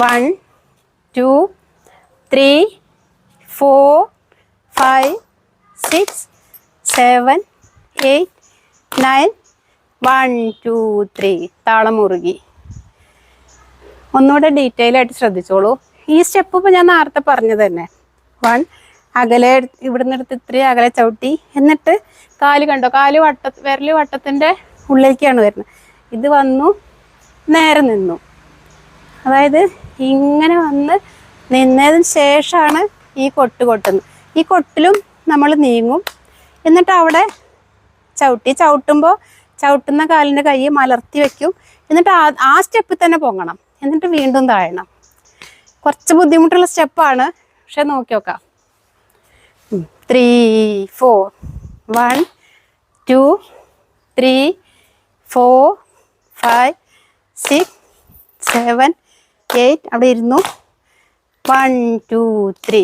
One two three four five six seven eight nine one two three താളം മുറുകി. ഒന്നുകൂടെ detail ആയിട്ട് ശ്രദ്ധിച്ചോളൂ. ഈ സ്റ്റെപ്പ് ഇപ്പോൾ ഞാൻ നേരത്തെ പറഞ്ഞത് തന്നെ. വൺ അകലെ ഇവിടുന്ന് എടുത്ത് ഇത്രയും അകലെ ചവിട്ടി. എന്നിട്ട് കാൽ കണ്ടോ? കാൽ വട്ട വിരൽ വട്ടത്തിന്റെ ഉള്ളിലേക്കാണ് വരുന്നത്. ഇത് വന്നു. നേരെ നിന്നു. അതായത് ഇങ്ങനെ വന്ന് നിന്നതിന് ശേഷമാണ് ഈ കൊട്ട് കൊട്ടുന്നത്. ഈ കൊട്ടിലും നമ്മൾ നീങ്ങും. എന്നിട്ട് അവിടെ ചവിട്ടി ചവിട്ടുമ്പോൾ ചവിട്ടുന്ന കാലിന്റെ കൈ മലർത്തി വെക്കും. എന്നിട്ട് ആ ആ സ്റ്റെപ്പിൽ തന്നെ പൊങ്ങണം. എന്നിട്ട് വീണ്ടും താഴണം. കുറച്ച് ബുദ്ധിമുട്ടുള്ള സ്റ്റെപ്പാണ്. പക്ഷെ നോക്കി നോക്കാം. Three four one two three four five six seven eight അവിടെ ഇരുന്നു. One two three